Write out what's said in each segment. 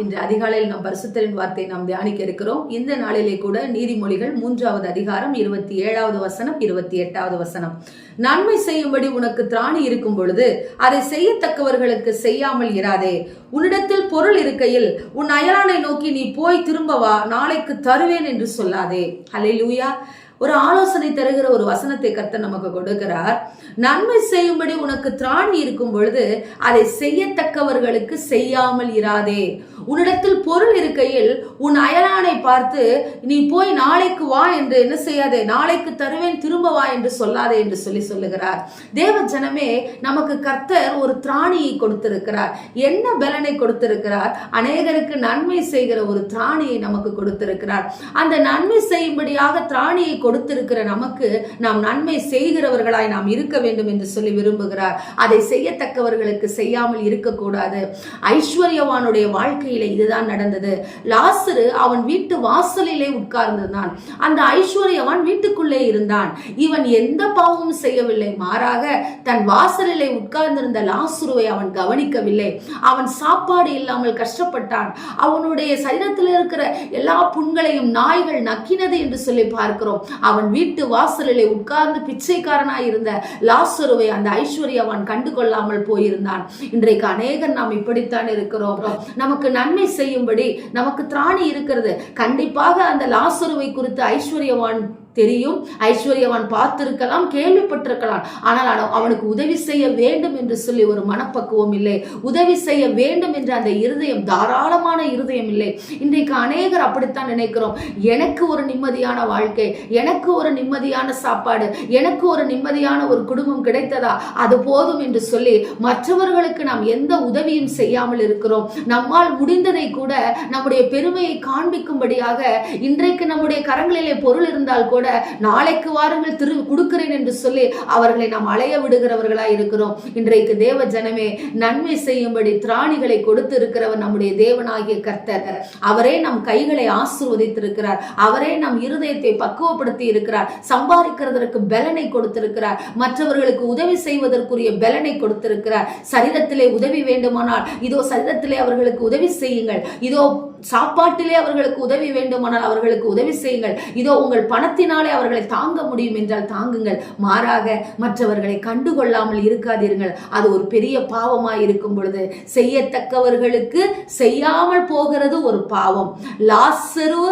இன்று அதிகாலையில் நாம் பரிசுத்தரின் வார்த்தை நாம் தியானிக்க இருக்கிறோம். இந்த நாளிலே கூட நீதிமொழிகள் மூன்றாவது அதிகாரம் இருபத்தி ஏழாவது வசனம் இருபத்தி எட்டாவது வசனம். நன்மை செய்யும்படி உனக்கு திராணி இருக்கும் பொழுது அதை செய்யத்தக்கவர்களுக்கு செய்யாமல் இராதே. உன்னிடத்தில் பொருள் இருக்கையில் உன் அயலானை நோக்கி நீ போய் திரும்ப வா நாளைக்கு தருவேன் என்று சொல்லாதே. ஹலே லூயா ஒரு ஆலோசனை தருகிற ஒரு வசனத்தை கத்த நமக்கு கொடுக்கிறார். நன்மை செய்யும்படி உனக்கு திராணி இருக்கும் பொழுது அதை செய்யத்தக்கவர்களுக்கு செய்யாமல் இராதே. உன்னிடத்தில் பொருள் இருக்கையில் உன் அயலானை பார்த்து நீ போய் நாளைக்கு வா என்று என்ன செய்யாதே? நாளைக்கு தருவேன் திரும்ப வா என்று சொல்லாதே என்று சொல்லி சொல்லுகிறார். தேவ ஜனமே நமக்கு கர்த்தர் ஒரு திராணியை கொடுத்திருக்கிறார். என்ன பலனை கொடுத்திருக்கிறார்? அநேகருக்கு நன்மை செய்கிற ஒரு திராணியை நமக்கு கொடுத்திருக்கிறார். அந்த நன்மை செய்யும்படியாக திராணியை கொடுத்திருக்கிற நமக்கு நாம் நன்மை செய்கிறவர்களாய் நாம் இருக்க வேண்டும் என்று சொல்லி விரும்புகிறார். அதை செய்யத்தக்கவர்களுக்கு செய்யாமல் இருக்கக்கூடாது. ஐஸ்வர்யவானுடைய வாழ்க்கையில இதுதான் நடந்தது. லாசரு அவன் வீட்டு வாசலிலே உட்கார்ந்திருந்தான். அந்த ஐஸ்வர்யவான் வீட்டுக்குள்ளே இருந்தான். இவன் எந்த பாவமும் செய்யவில்லை. மாறாக தன் வாசலிலே உட்கார்ந்திருந்த லாசுருவை அவன் கவனிக்கவில்லை. அவன் சாப்பாடு இல்லாமல் கஷ்டப்பட்டான். அவனுடைய சரீரத்தில் இருக்கிற எல்லா புண்களையும் நாய்கள் நக்கினது என்று சொல்லி பார்க்கிறோம். அவன் வீட்டு வாசலிலே உட்கார்ந்து பிச்சைக்காரனாய் இருந்த லாசுருவை அந்த ஐஸ்வர்யவான் கண்டு கொள்ளாமல் போயிருந்தான். இன்றைக்கு அநேகர் நாம் இப்படித்தான் இருக்கிறோம். நமக்கு நன்மை செய்யும்படி நமக்கு திராணி இருக்கிறது. கண்டிப்பாக அந்த லாசுருவை குறித்து ஐஸ்வர்யவான் தெரியும். ஐஸ்வர்யவான் பார்த்திருக்கலாம் கேள்விப்பட்டிருக்கலாம். ஆனால் அவனுக்கு உதவி செய்ய வேண்டும் என்று சொல்லி ஒரு மனப்பக்குவம் இல்லை. உதவி செய்ய வேண்டும் என்ற அந்த இருதயம் தாராளமான இருதயம் இல்லை. இன்றைக்கு அநேகர் அப்படித்தான் நினைக்கிறோம். எனக்கு ஒரு நிம்மதியான வாழ்க்கை எனக்கு ஒரு நிம்மதியான சாப்பாடு எனக்கு ஒரு நிம்மதியான ஒரு குடும்பம் கிடைத்ததா? அது போதும் என்று சொல்லி மற்றவர்களுக்கு நாம் எந்த உதவியும் செய்யாமல் இருக்கிறோம். நம்மால் முடிந்ததை கூட நம்முடைய பெருமையை காண்பிக்கும்படியாக இன்றைக்கு நம்முடைய கரங்களிலே பொருள் இருந்தால் கூட நாளைக்கு வாருங்கள் திரு கொடுக்கிறேன் என்று சொல்லி அவர்களை நாம் அலைய விடுகிறவர்களா இருக்கிறோம். இன்றைக்கு தேவ ஜனமே நன்மை செய்யும்படி திராணிகளை கொடுத்து இருக்கிறவர் நம்முடைய தேவனாகிய கர்த்தர். அவரே நம் கைகளை ஆசிர்வதித்திருக்கிறார். அவரே நம் இருதயத்தை பக்குவப்படுத்தி இருக்கிறார். சம்பாதிக்கிறதற்கு பலனை கொடுத்திருக்கிறார். மற்றவர்களுக்கு உதவி செய்வதற்குரிய பலனை கொடுத்திருக்கிறார். சரீரத்திலே உதவி வேண்டுமானால் இதோ சரீரத்திலே அவர்களுக்கு உதவி செய்யுங்கள். இதோ சாப்பாட்டிலே அவர்களுக்கு உதவி வேண்டுமானால் அவர்களுக்கு உதவி செய்யுங்கள். இதோ உங்கள் பணத்தினாலே அவர்களை தாங்க முடியும் என்றால் தாங்குங்கள். மாறாக மற்றவர்களை கண்டுகொள்ளாமல் இருக்காதீர்கள். அது ஒரு பெரிய பாவமாய் இருக்கும் பொழுது செய்யத்தக்கவர்களுக்கு செய்யாமல் போகிறது ஒரு பாவம். லாசரு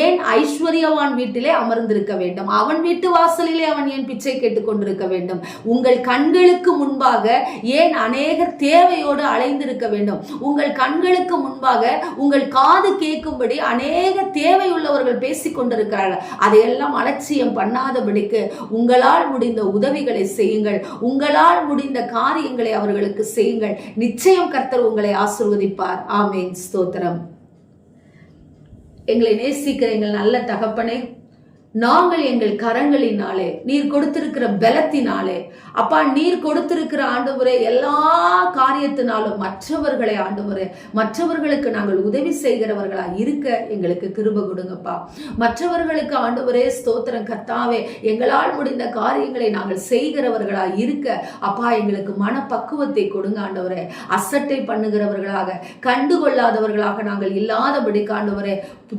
ஏன் ஐஸ்வர்யவான் வீட்டிலே அமர்ந்திருக்க வேண்டும்? அவன் வீட்டு வாசலிலே அவன் ஏன் பிச்சை கேட்டுக்கொண்டிருக்க வேண்டும்? உங்கள் கண்களுக்கு முன்பாக ஏன் அநேகர் தேவையோடு அலைந்திருக்க வேண்டும்? உங்கள் கண்களுக்கு முன்பாக உங்கள் காது கேட்கும்படி அநேக தேவையுள்ளவர்கள் பேசிக் கொண்டிருக்கிறார்கள். அதையெல்லாம் அலட்சியம் பண்ணாதபடிக்கு உங்களால் முடிந்த உதவிகளை செய்யுங்கள். உங்களால் முடிந்த காரியங்களை அவர்களுக்கு செய்யுங்கள். நிச்சயம் கர்த்தர் உங்களை ஆசிர்வதிப்பார். ஆமேன். ஸ்தோத்திரம். எங்களை நேசிக்கிற எங்கள் நல்ல தகப்பனே நாங்கள் எங்கள் கரங்களினாலே நீர் கொடுத்திருக்கிற பலத்தினாலே. அப்பா நீர் கொடுத்திருக்கிற ஆண்டவரே எல்லா காரியத்தினாலும் மற்றவர்களை ஆண்டவரே மற்றவர்களுக்கு நாங்கள் உதவி செய்கிறவர்களா இருக்க எங்களுக்கு கிருப கொடுங்கப்பா. மற்றவர்களுக்கு ஆண்டவரே ஸ்தோத்திரம் கத்தாவே எங்களால் முடிந்த காரியங்களை நாங்கள் செய்கிறவர்களா இருக்க அப்பா எங்களுக்கு மனப்பக்குவத்தை கொடுங்க ஆண்டவரே. அசட்டை பண்ணுகிறவர்களாக கண்டுகொள்ளாதவர்களாக நாங்கள் இல்லாதபடி காண்டவரே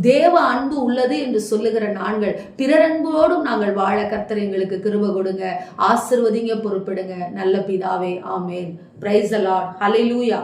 தேவ அன்பு உள்ளது என்று சொல்லுகிற நாங்கள் பிறரன்போடும் நாங்கள் வாழ கர்த்தர் எங்களுக்கு கிருப கொடுங்க. ஆசிர்வதிங்க பொறுப்பிடுங்க. நல்ல பிதாவே ஆமேன். பிரைஸ் அலாட் ஹலிலூயா